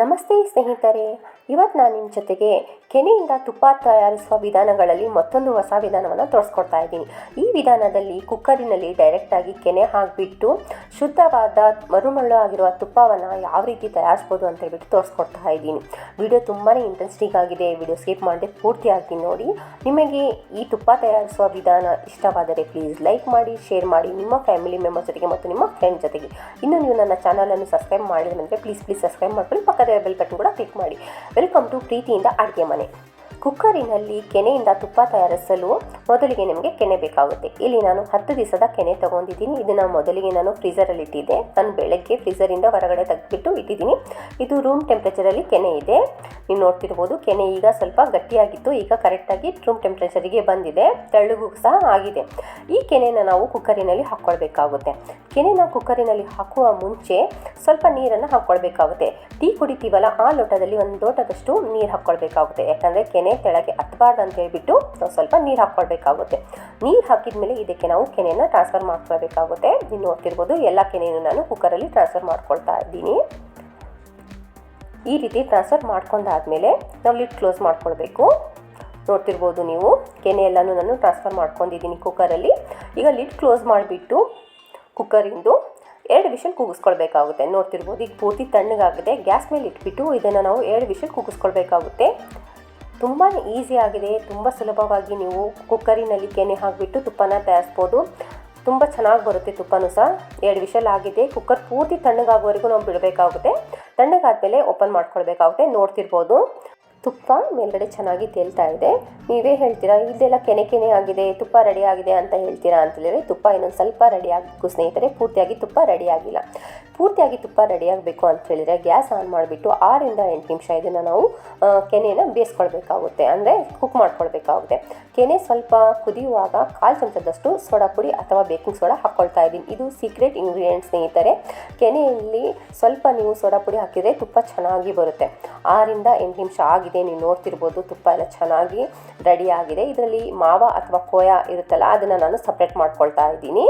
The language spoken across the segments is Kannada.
ನಮಸ್ತೆ ಸ್ನೇಹಿತರೆ. ಇವತ್ತು ನಾನು ನಿಮ್ಮ ಜೊತೆಗೆ ಕೆನೆಯಿಂದ ತುಪ್ಪ ತಯಾರಿಸುವ ವಿಧಾನಗಳಲ್ಲಿ ಮತ್ತೊಂದು ಹೊಸ ವಿಧಾನವನ್ನು ತೋರಿಸ್ಕೊಡ್ತಾ ಇದ್ದೀನಿ. ವಿಧಾನದಲ್ಲಿ ಕುಕ್ಕರಿನಲ್ಲಿ ಡೈರೆಕ್ಟಾಗಿ ಕೆನೆ ಹಾಕಿಬಿಟ್ಟು ಶುದ್ಧವಾದ ಮರುಮಳ್ಳು ಆಗಿರುವ ತುಪ್ಪವನ್ನು ಯಾವ ರೀತಿ ತಯಾರಿಸ್ಬೋದು ಅಂತ ಹೇಳ್ಬಿಟ್ಟು ತೋರಿಸ್ಕೊಡ್ತಾ ಇದ್ದೀನಿ. ವಿಡಿಯೋ ತುಂಬಾ ಇಂಟ್ರೆಸ್ಟಿಂಗ್ ಆಗಿದೆ. ವಿಡಿಯೋ ಸ್ಕಿಪ್ ಮಾಡದೆ ಪೂರ್ತಿಯಾಗಿ ನೋಡಿ. ನಿಮಗೆ ಈ ತುಪ್ಪ ತಯಾರಿಸುವ ವಿಧಾನ ಇಷ್ಟವಾದರೆ ಪ್ಲೀಸ್ ಲೈಕ್ ಮಾಡಿ ಶೇರ್ ಮಾಡಿ. ನಿಮ್ಮ ಫ್ಯಾಮಿಲಿ ಮೆಂಬರ್ಸ್ ಜೊತೆಗೆ ಮತ್ತು ನಿಮ್ಮ ಫ್ರೆಂಡ್ ಜೊತೆಗೆ. ಇನ್ನು ನೀವು ನನ್ನ ಚಾನಲನ್ನು ಸಬ್ಸ್ಕ್ರೈಬ್ ಮಾಡಿದ್ರೆ ಪ್ಲೀಸ್ ಪ್ಲೀಸ್ ಸಬ್ಸ್ಕ್ರೈಬ್ ಮಾಡ್ಕೊಳ್ಳಿ. ಪಕ್ಕದ ಬೆಲ್ ಬಟನ್ ಕೂಡ ಕ್ಲಿಕ್ ಮಾಡಿ. ವೆಲ್ಕಮ್ ಟು ಪ್ರೀತಿಯಿಂದ ಅಡುಗೆ ಮನೆ. ಕುಕ್ಕರಿನಲ್ಲಿ ಕೆನೆಯಿಂದ ತುಪ್ಪ ತಯಾರಿಸಲು ಮೊದಲಿಗೆ ನಿಮಗೆ ಕೆನೆ ಬೇಕಾಗುತ್ತೆ. ಇಲ್ಲಿ ನಾನು ಹತ್ತು ದಿವಸದ ಕೆನೆ ತಗೊಂಡಿದ್ದೀನಿ. ಇದನ್ನು ಮೊದಲಿಗೆ ನಾನು ಫ್ರೀಸರಲ್ಲಿ ಇಟ್ಟಿದ್ದೆ. ನಾನು ಬೆಳಗ್ಗೆ ಫ್ರೀಸರಿಂದ ಹೊರಗಡೆ ತೆಗೆದ್ಬಿಟ್ಟು ಇಟ್ಟಿದ್ದೀನಿ. ಇದು ರೂಮ್ ಟೆಂಪ್ರೇಚರಲ್ಲಿ ಕೆನೆ ಇದೆ. ನೀವು ನೋಡ್ತಿರ್ಬೋದು ಕೆನೆ ಈಗ ಸ್ವಲ್ಪ ಗಟ್ಟಿಯಾಗಿತ್ತು. ಈಗ ಕರೆಕ್ಟಾಗಿ ರೂಮ್ ಟೆಂಪ್ರೇಚರಿಗೆ ಬಂದಿದೆ. ತೆಳ್ಳಗೂ ಸಹ ಆಗಿದೆ. ಈ ಕೆನೆನ ನಾವು ಕುಕ್ಕರಿನಲ್ಲಿ ಹಾಕ್ಕೊಳ್ಬೇಕಾಗುತ್ತೆ. ಕೆನೆನ ಕುಕ್ಕರಿನಲ್ಲಿ ಹಾಕುವ ಮುಂಚೆ ಸ್ವಲ್ಪ ನೀರನ್ನು ಹಾಕ್ಕೊಳ್ಬೇಕಾಗುತ್ತೆ. ಟೀ ಕುಡಿತೀವಲ್ಲ, ಆ ಲೋಟದಲ್ಲಿ ಒಂದು ಲೋಟದಷ್ಟು ನೀರು ಹಾಕ್ಕೊಳ್ಬೇಕಾಗುತ್ತೆ. ಯಾಕಂದರೆ ಕೆನೆ ಕೆಳಗೆ ಹತ್ತಬಾರ್ದು ಅಂತ ಹೇಳ್ಬಿಟ್ಟು ನಾವು ಸ್ವಲ್ಪ ನೀರು ಹಾಕ್ಕೊಳ್ಬೇಕಾಗುತ್ತೆ. ನೀರು ಹಾಕಿದ ಮೇಲೆ ಇದಕ್ಕೆ ನಾವು ಕೆನೆಯನ್ನು ಟ್ರಾನ್ಸ್ಫರ್ ಮಾಡ್ಕೊಳ್ಬೇಕಾಗುತ್ತೆ. ನೀವು ನೋಡ್ತಿರ್ಬೋದು ಎಲ್ಲ ಕೆನೆಯನ್ನು ನಾನು ಕುಕ್ಕರಲ್ಲಿ ಟ್ರಾನ್ಸ್ಫರ್ ಮಾಡ್ಕೊಳ್ತಾ ಇದ್ದೀನಿ. ಈ ರೀತಿ ಟ್ರಾನ್ಸ್ಫರ್ ಮಾಡ್ಕೊಂಡಾದ್ಮೇಲೆ ನಾವು ಲಿಡ್ ಕ್ಲೋಸ್ ಮಾಡ್ಕೊಳ್ಬೇಕು. ನೋಡ್ತಿರ್ಬೋದು ನೀವು ಕೆನೆ ಎಲ್ಲನೂ ನಾನು ಟ್ರಾನ್ಸ್ಫರ್ ಮಾಡ್ಕೊಂಡಿದ್ದೀನಿ ಕುಕ್ಕರಲ್ಲಿ ಈಗ ಲಿಡ್ ಕ್ಲೋಸ್ ಮಾಡಿಬಿಟ್ಟು ಕುಕ್ಕರಿಂದು ಎರಡು ವಿಷಲ್ ಕೂಗಿಸ್ಕೊಳ್ಬೇಕಾಗುತ್ತೆ. ನೋಡ್ತಿರ್ಬೋದು ಈಗ ಪೂರ್ತಿ ತಣ್ಣಗಾಗಿದೆ. ಗ್ಯಾಸ್ ಮೇಲೆ ಇಟ್ಬಿಟ್ಟು ಇದನ್ನು ನಾವು ಎರಡು ವಿಷಲ್ ಕೂಗಿಸ್ಕೊಳ್ಬೇಕಾಗುತ್ತೆ. ತುಂಬಾ ಈಸಿ ಆಗಿದೆ. ತುಂಬ ಸುಲಭವಾಗಿ ನೀವು ಕುಕ್ಕರಿನಲ್ಲಿ ಕೆನೆ ಹಾಕಿಬಿಟ್ಟು ತುಪ್ಪನ ತಯಾರಿಸ್ಬೋದು. ತುಂಬ ಚೆನ್ನಾಗಿ ಬರುತ್ತೆ ತುಪ್ಪನೂ ಸಹ. ಎರಡು ವಿಷಲ್ ಆಗಿದೆ. ಕುಕ್ಕರ್ ಪೂರ್ತಿ ತಣ್ಣಗಾಗುವವರೆಗೂ ನಾವು ಬಿಡಬೇಕಾಗುತ್ತೆ. ತಣ್ಣಗಾದ್ಮೇಲೆ ಓಪನ್ ಮಾಡ್ಕೊಳ್ಬೇಕಾಗುತ್ತೆ. ನೋಡ್ತಿರ್ಬೋದು. ತುಪ್ಪ ಮೇಲ್ಗಡೆ ಚೆನ್ನಾಗಿ ತೇಲ್ತಾ ಇದೆ. ನೀವೇ ಹೇಳ್ತೀರಾ ಇದೆಲ್ಲ ಕೆನೆ ಕೆನೆ ಆಗಿದೆ, ತುಪ್ಪ ರೆಡಿ ಆಗಿದೆ ಅಂತ ಹೇಳ್ತೀರಾ ಅಂತ ಹೇಳಿದ್ರೆ ತುಪ್ಪ ಇನ್ನೊಂದು ಸ್ವಲ್ಪ ರೆಡಿ ಆಗಬೇಕು. ಸ್ನೇಹಿತರೆ, ಪೂರ್ತಿಯಾಗಿ ತುಪ್ಪ ರೆಡಿ ಆಗಿಲ್ಲ. ಪೂರ್ತಿಯಾಗಿ ತುಪ್ಪ ರೆಡಿ ಆಗಬೇಕು ಅಂತ ಹೇಳಿದ್ರೆ ಗ್ಯಾಸ್ ಆನ್ ಮಾಡಿಬಿಟ್ಟು ಆರಿಂದ ಎಂಟು ನಿಮಿಷ ಇದನ್ನು ನಾವು ಕೆನೆಯನ್ನು ಬೇಯಿಸ್ಕೊಳ್ಬೇಕಾಗುತ್ತೆ. ಅಂದರೆ ಕುಕ್ ಮಾಡ್ಕೊಳ್ಬೇಕಾಗುತ್ತೆ. ಕೆನೆ ಸ್ವಲ್ಪ ಕುದಿಯುವಾಗ ಕಾಲು ಚಮಚದಷ್ಟು ಸೋಡಾ ಪುಡಿ ಅಥವಾ ಬೇಕಿಂಗ್ ಸೋಡಾ ಹಾಕ್ಕೊಳ್ತಾ ಇದ್ದೀನಿ. ಇದು ಸೀಕ್ರೆಟ್ ಇಂಗ್ರೀಡಿಯೆಂಟ್ ಸ್ನೇಹಿತರೆ. ಕೆನೆಯಲ್ಲಿ ಸ್ವಲ್ಪ ನೀವು ಸೋಡಾ ಪುಡಿ ಹಾಕಿದರೆ ತುಪ್ಪ ಚೆನ್ನಾಗಿ ಬರುತ್ತೆ. ಆರಿಂದ ಎಂಟು ನಿಮಿಷ ಆಗಿದೆ. ನೀವು ನೋಡ್ತಿರ್ಬೋದು, ತುಪ್ಪ ಎಲ್ಲ ಚೆನ್ನಾಗಿ ರೆಡಿ ಆಗಿದೆ. ಇದರಲ್ಲಿ ಮಾವ ಅಥವಾ ಕೋಯ ಇರುತ್ತಲ್ಲ, ಅದನ್ನು ನಾನು ಸಪ್ರೇಟ್ ಮಾಡ್ಕೊಳ್ತಾ ಇದ್ದೀನಿ.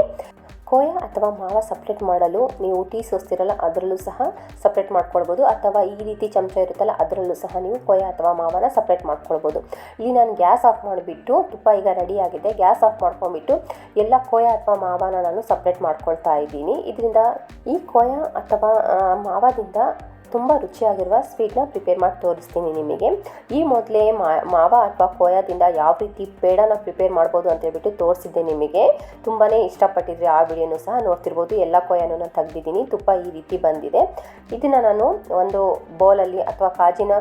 ಕೋಯ ಅಥವಾ ಮಾವ ಸಪ್ರೇಟ್ ಮಾಡಲು ನೀವು ಟೀ ಸೋಸ್ತಿರಲ್ಲ, ಅದರಲ್ಲೂ ಸಹ ಸಪ್ರೇಟ್ ಮಾಡ್ಕೊಳ್ಬೋದು. ಅಥವಾ ಈ ರೀತಿ ಚಮಚ ಇರುತ್ತಲ್ಲ, ಅದರಲ್ಲೂ ಸಹ ನೀವು ಕೋಯ ಅಥವಾ ಮಾವನ ಸಪ್ರೇಟ್ ಮಾಡ್ಕೊಳ್ಬೋದು. ಇಲ್ಲಿ ನಾನು ಗ್ಯಾಸ್ ಆಫ್ ಮಾಡಿಬಿಟ್ಟು, ತುಪ್ಪ ಈಗ ರೆಡಿ ಆಗಿದೆ. ಗ್ಯಾಸ್ ಆಫ್ ಮಾಡ್ಕೊಂಡ್ಬಿಟ್ಟು, ಎಲ್ಲ ಕೋಯ ಅಥವಾ ಮಾವನ ನಾನು ಸಪ್ರೇಟ್ ಮಾಡ್ಕೊಳ್ತಾ ಇದ್ದೀನಿ. ಇದರಿಂದ ಈ ಕೋಯ ಅಥವಾ ಮಾವದಿಂದ ತುಂಬ ರುಚಿಯಾಗಿರುವ ಸ್ವೀಟ್ನ ಪ್ರಿಪೇರ್ ಮಾಡಿ ತೋರಿಸ್ತೀನಿ ನಿಮಗೆ. ಈ ಮೊದಲೇ ಮಾವ ಅಥವಾ ಕೋಯಾದಿಂದ ಯಾವ ರೀತಿ ಪೇಡನ ಪ್ರಿಪೇರ್ ಮಾಡ್ಬೋದು ಅಂತ ಹೇಳ್ಬಿಟ್ಟು ತೋರಿಸಿದ್ದೆ ನಿಮಗೆ. ತುಂಬಾ ಇಷ್ಟಪಟ್ಟಿದ್ರೆ ಆ ವಿಡಿಯೋನು ಸಹ ನೋಡ್ತಿರ್ಬೋದು. ಎಲ್ಲ ಕೋಯಾನು ನಾನು ತೆಗ್ದಿದ್ದೀನಿ. ತುಪ್ಪ ಈ ರೀತಿ ಬಂದಿದೆ. ಇದನ್ನು ನಾನು ಒಂದು ಬೌಲಲ್ಲಿ ಅಥವಾ ಕಾಜಿನ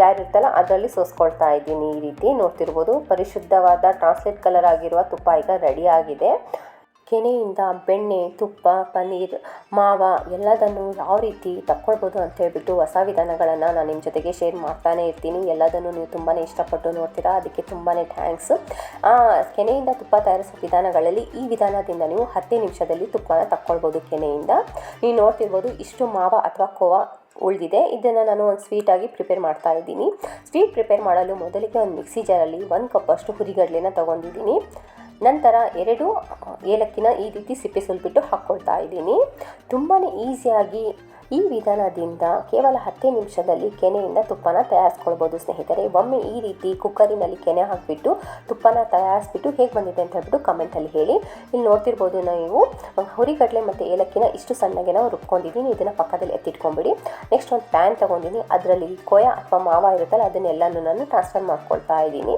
ಜಾರ್ ಇರ್ತಲ್ಲ ಅದರಲ್ಲಿ ಸೋಸ್ಕೊಳ್ತಾ ಇದ್ದೀನಿ ಈ ರೀತಿ. ನೋಡ್ತಿರ್ಬೋದು, ಪರಿಶುದ್ಧವಾದ ಟ್ರಾನ್ಸ್ಲೇಟ್ ಕಲರ್ ಆಗಿರುವ ತುಪ್ಪ ಈಗ ರೆಡಿ ಆಗಿದೆ. ಕೆನೆಯಿಂದ ಬೆಣ್ಣೆ, ತುಪ್ಪ, ಪನ್ನೀರ್, ಮಾವ ಎಲ್ಲದನ್ನು ಯಾವ ರೀತಿ ತಕ್ಕೊಳ್ಬೋದು ಅಂತ ಹೇಳ್ಬಿಟ್ಟು ಹೊಸ ವಿಧಾನಗಳನ್ನು ನಾನು ನಿಮ್ಮ ಜೊತೆಗೆ ಶೇರ್ ಮಾಡ್ತಾನೆ ಇರ್ತೀನಿ. ಎಲ್ಲದನ್ನು ನೀವು ತುಂಬಾ ಇಷ್ಟಪಟ್ಟು ನೋಡ್ತೀರಾ. ಅದಕ್ಕೆ ತುಂಬಾ ಥ್ಯಾಂಕ್ಸ್ ಕೆನೆಯಿಂದ ತುಪ್ಪ ತಯಾರಿಸುವ ವಿಧಾನಗಳಲ್ಲಿ ಈ ವಿಧಾನದಿಂದ ನೀವು ಹತ್ತೇ ನಿಮಿಷದಲ್ಲಿ ತುಪ್ಪನ ತಕ್ಕೊಳ್ಬೋದು ಕೆನೆಯಿಂದ. ನೀವು ನೋಡ್ತಿರ್ಬೋದು ಇಷ್ಟು ಮಾವ ಅಥವಾ ಕೋವಾ ಉಳಿದಿದೆ. ಇದನ್ನು ನಾನು ಒಂದು ಸ್ವೀಟಾಗಿ ಪ್ರಿಪೇರ್ ಮಾಡ್ತಾ ಇದ್ದೀನಿ. ಸ್ವೀಟ್ ಪ್ರಿಪೇರ್ ಮಾಡಲು ಮೊದಲಿಗೆ ಒಂದು ಮಿಕ್ಸಿ ಜಾರಲ್ಲಿ ಒಂದು ಕಪ್ಪಷ್ಟು ಹುರಿಗಡಲೆನ ತೊಗೊಂಡಿದ್ದೀನಿ. ನಂತರ ಎರಡು ಏಲಕ್ಕಿನ ಈ ರೀತಿ ಸಿಪ್ಪೆ ಸುಲ್ಬಿಟ್ಟು ಹಾಕ್ಕೊಳ್ತಾ ಇದ್ದೀನಿ. ತುಂಬಾ ಈಸಿಯಾಗಿ ಈ ವಿಧಾನದಿಂದ ಕೇವಲ ಹತ್ತೇ ನಿಮಿಷದಲ್ಲಿ ಕೆನೆಯಿಂದ ತುಪ್ಪನ ತಯಾರಿಸ್ಕೊಳ್ಬೋದು. ಸ್ನೇಹಿತರೆ, ಒಮ್ಮೆ ಈ ರೀತಿ ಕುಕ್ಕರಿನಲ್ಲಿ ಕೆನೆ ಹಾಕಿಬಿಟ್ಟು ತುಪ್ಪನ ತಯಾರಿಸ್ಬಿಟ್ಟು ಹೇಗೆ ಬಂದಿದೆ ಅಂತ ಹೇಳ್ಬಿಟ್ಟು ಕಮೆಂಟಲ್ಲಿ ಹೇಳಿ. ಇಲ್ಲಿ ನೋಡ್ತಿರ್ಬೋದು ನೀವು, ಹುರಿಗಡಲೆ ಮತ್ತು ಏಲಕ್ಕಿನ ಇಷ್ಟು ಸಣ್ಣಗೆ ನಾವು ರುಬ್ಕೊಂಡಿದ್ದೀನಿ ಇದನ್ನು ಪಕ್ಕದಲ್ಲಿ ಎತ್ತಿಟ್ಕೊಂಬಿಡಿ. ನೆಕ್ಸ್ಟ್ ಒಂದು ಪ್ಯಾನ್ ತೊಗೊಂಡಿದ್ದೀನಿ ಅದರಲ್ಲಿ ಕೊಯ ಅಥವಾ ಮಾವ ಇರುತ್ತಲ್ಲ, ಅದನ್ನೆಲ್ಲನೂ ನಾನು ಟ್ರಾನ್ಸ್ಫರ್ ಮಾಡ್ಕೊಳ್ತಾ ಇದ್ದೀನಿ.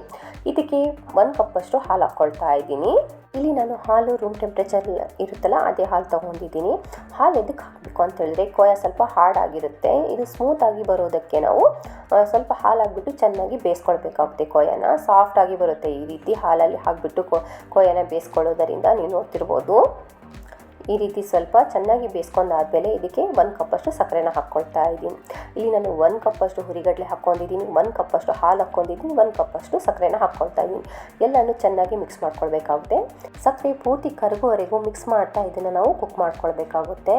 ಇದಕ್ಕೆ ಒಂದು ಕಪ್ಪಷ್ಟು ಹಾಲು ಹಾಕ್ಕೊಳ್ತಾ ಇದ್ದೀನಿ. ಇಲ್ಲಿ ನಾನು ಹಾಲು ರೂಮ್ ಟೆಂಪ್ರೇಚರ್ ಇರುತ್ತಲ್ಲ, ಅದೇ ಹಾಲು ತೊಗೊಂಡಿದ್ದೀನಿ ಹಾಲು ಎದಕ್ಕೆ ಹಾಕಬೇಕು ಅಂತ ಹೇಳಿದ್ರೆ ಕೊಯ ಸ್ವಲ್ಪ ಹಾರ್ಡ್ ಆಗಿರುತ್ತೆ ಇದು ಸ್ಮೂತಾಗಿ ಬರೋದಕ್ಕೆ ನಾವು ಸ್ವಲ್ಪ ಹಾಲು ಹಾಕ್ಬಿಟ್ಟು ಚೆನ್ನಾಗಿ ಬೇಯಿಸ್ಕೊಳ್ಬೇಕಾಗುತ್ತೆ ಕೊಯನ ಸಾಫ್ಟಾಗಿ ಬರುತ್ತೆ ಈ ರೀತಿ ಹಾಲಲ್ಲಿ ಹಾಕಿಬಿಟ್ಟು ಕೊ ಕೊಯನ ಬೇಯಿಸ್ಕೊಳ್ಳೋದರಿಂದ ನೀವು ನೋಡ್ತಿರ್ಬೋದು. ಈ ರೀತಿ ಸ್ವಲ್ಪ ಚೆನ್ನಾಗಿ ಬೇಯಿಸ್ಕೊಂಡಾದ್ಮೇಲೆ ಇದಕ್ಕೆ ಒಂದು ಕಪ್ಪಷ್ಟು ಸಕ್ಕರೆನ ಹಾಕ್ಕೊಳ್ತಾ ಇದ್ದೀನಿ. ಇಲ್ಲಿ ನಾನು ಒಂದು ಕಪ್ಪಷ್ಟು ಹುರಿಗಡಲೆ ಹಾಕ್ಕೊಂಡಿದ್ದೀನಿ ಒಂದು ಕಪ್ಪಷ್ಟು ಹಾಲು ಹಾಕ್ಕೊಂಡಿದ್ದೀನಿ ಒಂದು ಕಪ್ಪಷ್ಟು ಸಕ್ಕರೆನ ಹಾಕ್ಕೊಳ್ತಾ ಇದ್ದೀನಿ. ಎಲ್ಲನೂ ಚೆನ್ನಾಗಿ ಮಿಕ್ಸ್ ಮಾಡ್ಕೊಳ್ಬೇಕಾಗುತ್ತೆ. ಸಕ್ಕರೆ ಪೂರ್ತಿ ಕರಗುವವರೆಗೂ ಮಿಕ್ಸ್ ಮಾಡ್ತಾ ಇದನ್ನು ನಾವು ಕುಕ್ ಮಾಡ್ಕೊಳ್ಬೇಕಾಗುತ್ತೆ.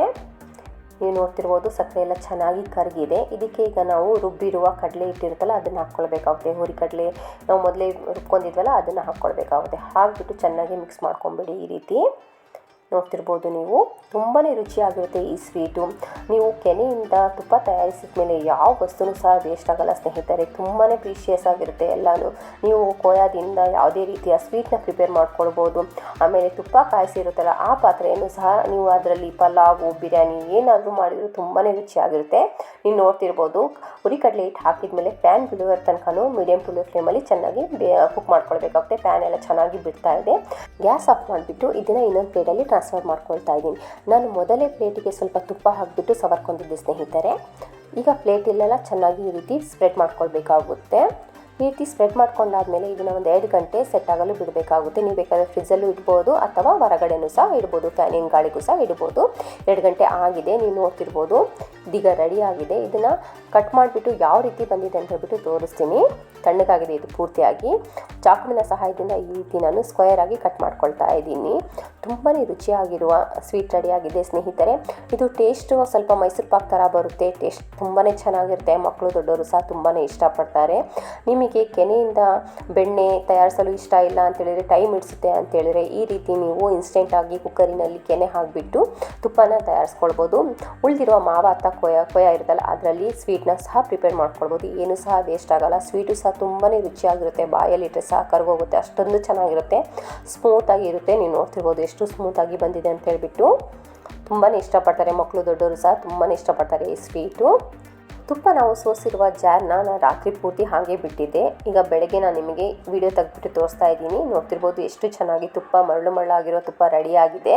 ನೀವು ನೋಡ್ತಿರ್ಬೋದು, ಸಕ್ಕರೆ ಎಲ್ಲ ಚೆನ್ನಾಗಿ ಕರಗಿದೆ. ಇದಕ್ಕೆ ಈಗ ನಾವು ರುಬ್ಬಿರುವ ಕಡಲೆ ಇಟ್ಟಿರುತ್ತಲ್ಲ, ಅದನ್ನು ಹಾಕ್ಕೊಳ್ಬೇಕಾಗುತ್ತೆ. ಹುರಿ ಕಡಲೆ ನಾವು ಮೊದಲೇ ರುಬ್ಕೊಂಡಿದ್ವಲ್ಲ, ಅದನ್ನು ಹಾಕ್ಕೊಳ್ಬೇಕಾಗುತ್ತೆ. ಹಾಕ್ಬಿಟ್ಟು ಚೆನ್ನಾಗಿ ಮಿಕ್ಸ್ ಮಾಡ್ಕೊಂಬಿಡಿ ಈ ರೀತಿ. ನೋಡ್ತಿರ್ಬೋದು ನೀವು. ತುಂಬಾ ರುಚಿಯಾಗಿರುತ್ತೆ ಈ ಸ್ವೀಟು. ನೀವು ಕೆನೆಯಿಂದ ತುಪ್ಪ ತಯಾರಿಸಿದ ಮೇಲೆ ಯಾವ ವಸ್ತುನೂ ಸಹ ವೇಸ್ಟ್ ಆಗಲ್ಲ ಸ್ನೇಹಿತರೆ. ತುಂಬಾ ಪ್ರೀಶಿಯಸ್ ಆಗಿರುತ್ತೆ ಎಲ್ಲನೂ. ನೀವು ಕೋಯಾದಿಂದ ಯಾವುದೇ ರೀತಿಯ ಸ್ವೀಟ್ನ ಪ್ರಿಪೇರ್ ಮಾಡ್ಕೊಳ್ಬೋದು. ಆಮೇಲೆ ತುಪ್ಪ ಕಾಯಿಸಿರುತ್ತಲ್ಲ, ಆ ಪಾತ್ರೆಯನ್ನು ಸಹ ನೀವು ಅದರಲ್ಲಿ ಪಲಾವು, ಬಿರಿಯಾನಿ ಏನಾದರೂ ಮಾಡಿದರೂ ತುಂಬಾ ರುಚಿಯಾಗಿರುತ್ತೆ. ನೀವು ನೋಡ್ತಿರ್ಬೋದು ಹುರಿ ಕಡಲೆ ಹಿಟ್ಟು ಹಾಕಿದ್ಮೇಲೆ ಪ್ಯಾನ್ ಬಿಡುವ ತನಕನೂ ಮೀಡಿಯಂ ಟು ಲೋ ಫ್ಲೇಮಲ್ಲಿ ಚೆನ್ನಾಗಿ ಕುಕ್ ಮಾಡ್ಕೊಳ್ಬೇಕಾಗುತ್ತೆ. ಪ್ಯಾನ್ ಎಲ್ಲ ಚೆನ್ನಾಗಿ ಬಿಡ್ತಾ ಇದೆ. ಗ್ಯಾಸ್ ಆಫ್ ಮಾಡಿಬಿಟ್ಟು ಇದನ್ನು ಇನ್ನೊಂದು ಪ್ಲೇಟಲ್ಲಿ ಟ್ರಾನ್ಸ್ಫರ್ ಮಾಡ್ಕೊಳ್ತಾ ಇದ್ದೀನಿ. ನಾನು ಮೊದಲೇ ಪ್ಲೇಟಿಗೆ ಸ್ವಲ್ಪ ತುಪ್ಪ ಹಾಕಿಬಿಟ್ಟು ಸವರ್ಕೊಂಡಿದ್ದೆ ಸ್ನೇಹಿತರೆ. ಈಗ ಪ್ಲೇಟಲ್ಲೆಲ್ಲ ಚೆನ್ನಾಗಿ ಈ ರೀತಿ ಸ್ಪ್ರೆಡ್ ಮಾಡ್ಕೊಳ್ಬೇಕಾಗುತ್ತೆ. ಈ ರೀತಿ ಸ್ಪ್ರೆಡ್ ಮಾಡ್ಕೊಂಡಾದ್ಮೇಲೆ ಇದನ್ನು ಒಂದು ಎರಡು ಗಂಟೆ ಸೆಟ್ ಆಗಲು ಬಿಡಬೇಕಾಗುತ್ತೆ. ನೀವು ಬೇಕಾದರೆ ಫ್ರಿಜ್ಜಲ್ಲೂ ಇಡ್ಬೋದು ಅಥವಾ ಹೊರಗಡೆನೂ ಸಹ ಇಡ್ಬೋದು. ಫ್ಯಾನಿನ ಗಾಳಿಗೂ ಸಹ ಇಡ್ಬೋದು. ಎರಡು ಗಂಟೆ ಆಗಿದೆ, ನೀವು ನೋಡ್ತಿರ್ಬೋದು. ಇದೀಗ ರೆಡಿ ಆಗಿದೆ. ಇದನ್ನು ಕಟ್ ಮಾಡಿಬಿಟ್ಟು ಯಾವ ರೀತಿ ಬಂದಿದೆ ಅಂತ ಹೇಳ್ಬಿಟ್ಟು ತೋರಿಸ್ತೀನಿ. ತಣ್ಣಗಾಗಿದೆ ಇದು ಪೂರ್ತಿಯಾಗಿ. ಚಾಕುವಿನ ಸಹಾಯದಿಂದ ಈ ರೀತಿ ನಾನು ಸ್ಕ್ವೇರ್ ಆಗಿ ಕಟ್ ಮಾಡ್ಕೊಳ್ತಾ ಇದ್ದೀನಿ. ತುಂಬಾ ರುಚಿಯಾಗಿರುವ ಸ್ವೀಟ್ ರೆಡಿಯಾಗಿದೆ ಸ್ನೇಹಿತರೆ. ಇದು ಟೇಸ್ಟು ಸ್ವಲ್ಪ ಮೈಸೂರು ಪಾಕ್ ಥರ ಬರುತ್ತೆ. ಟೇಸ್ಟ್ ತುಂಬಾ ಚೆನ್ನಾಗಿರುತ್ತೆ. ಮಕ್ಕಳು, ದೊಡ್ಡವರು ಸಹ ತುಂಬಾ ಇಷ್ಟಪಡ್ತಾರೆ. ನಿಮಗೆ ಕೆನೆಯಿಂದ ಬೆಣ್ಣೆ ತಯಾರಿಸಲು ಇಷ್ಟ ಇಲ್ಲ ಅಂತೇಳಿದರೆ ಟೈಮ್ ಹಿಡಿಸುತ್ತೆ ಅಂತೇಳಿದರೆ ಈ ರೀತಿ ನೀವು ಇನ್ಸ್ಟೆಂಟಾಗಿ ಕುಕ್ಕರಿನಲ್ಲಿ ಕೆನೆ ಹಾಕಿಬಿಟ್ಟು ತುಪ್ಪನ ತಯಾರಿಸ್ಕೊಳ್ಬೋದು. ಉಳಿದಿರುವ ಮಾವ ಅಥವಾ ಕೊಯ ಕೊಯ ಇರುತ್ತಲ್ಲ ಅದರಲ್ಲಿ ಸ್ವೀಟ್ನ ಸಹ ಪ್ರಿಪೇರ್ ಮಾಡ್ಕೊಳ್ಬೋದು. ಏನು ಸಹ ವೇಸ್ಟ್ ಆಗೋಲ್ಲ. ಸ್ವೀಟು ಸಹ ತುಂಬಾ ರುಚಿಯಾಗಿರುತ್ತೆ. ಬಾಯಲ್ಲಿಟ್ಟರೆ ಸಹ ಕರ್ಗೋಗುತ್ತೆ ಅಷ್ಟೊಂದು ಚೆನ್ನಾಗಿರುತ್ತೆ. ಸ್ಮೂತಾಗಿ ಇರುತ್ತೆ. ನೀವು ನೋಡ್ತಿರ್ಬೋದು ಎಷ್ಟು ಸ್ಮೂತಾಗಿ ಬಂದಿದೆ ಅಂತ ಹೇಳಿಬಿಟ್ಟು. ತುಂಬಾ ಇಷ್ಟಪಡ್ತಾರೆ ಮಕ್ಕಳು, ದೊಡ್ಡವರು ಸಹ ತುಂಬಾ ಇಷ್ಟಪಡ್ತಾರೆ ಈ ಸ್ವೀಟು ತುಪ್ಪ ನಾವು ಸೋಸಿರುವ ಜಾರ್ನ ನಾನು ರಾತ್ರಿ ಪೂರ್ತಿ ಹಾಗೆ ಬಿಟ್ಟಿದ್ದೆ. ಈಗ ಬೆಳಗ್ಗೆ ನಾನು ನಿಮಗೆ ವಿಡಿಯೋ ತೆಗೆದ್ಬಿಟ್ಟು ತೋರಿಸ್ತಾ ಇದ್ದೀನಿ. ನೋಡ್ತಿರ್ಬೋದು ಎಷ್ಟು ಚೆನ್ನಾಗಿ ತುಪ್ಪ ಮರಳು ಮರಳಾಗಿರೋ ತುಪ್ಪ ರೆಡಿಯಾಗಿದೆ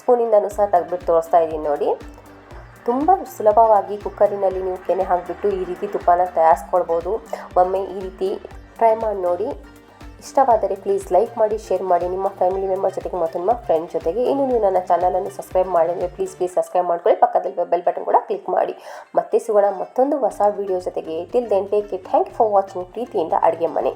ಸ್ಪೂನಿಂದನೂ ಸಹ ತೆಗೆದ್ಬಿಟ್ಟು ತೋರಿಸ್ತಾ ಇದ್ದೀನಿ ನೋಡಿ. ತುಂಬ ಸುಲಭವಾಗಿ ಕುಕ್ಕರಿನಲ್ಲಿ ನೀವು ಕೆನೆ ಹಾಕಿಬಿಟ್ಟು ಈ ರೀತಿ ತುಪ್ಪನ ತಯಾರಿಸ್ಕೊಳ್ಬೋದು. ಒಮ್ಮೆ ಈ ರೀತಿ ಟ್ರೈ ಮಾಡಿ ನೋಡಿ. ಇಷ್ಟವಾದರೆ ಪ್ಲೀಸ್ ಲೈಕ್ ಮಾಡಿ ಶೇರ್ ಮಾಡಿ. ನಿಮ್ಮ ಫ್ಯಾಮಿಲಿ ಮೆಂಬರ್ ಜೊತೆಗೆ ಮತ್ತು ನಿಮ್ಮ ಫ್ರೆಂಡ್ ಜೊತೆಗೆ. ಇನ್ನು ನೀವು ನನ್ನ ಚಾನಲನ್ನು ಸಬ್ಸ್ಕ್ರೈಬ್ ಮಾಡಿದರೆ ಪ್ಲೀಸ್ ಪ್ಲೀಸ್ ಸಬ್ಸ್ಕ್ರೈಬ್ ಮಾಡ್ಕೊಳ್ಳಿ. ಪಕ್ಕದಲ್ಲಿ ಬೆಲ್ ಬಟನ್ ಕೂಡ ಕ್ಲಿಕ್ ಮಾಡಿ. ಮತ್ತೆ ಸಿಗೋಣ ಮತ್ತೊಂದು ಹೊಸ ವಿಡಿಯೋ ಜೊತೆಗೆ. Till then take it thank you for watching ಪ್ರೀತಿಯಿಂದ ಅಡುಗೆ ಮನೆ.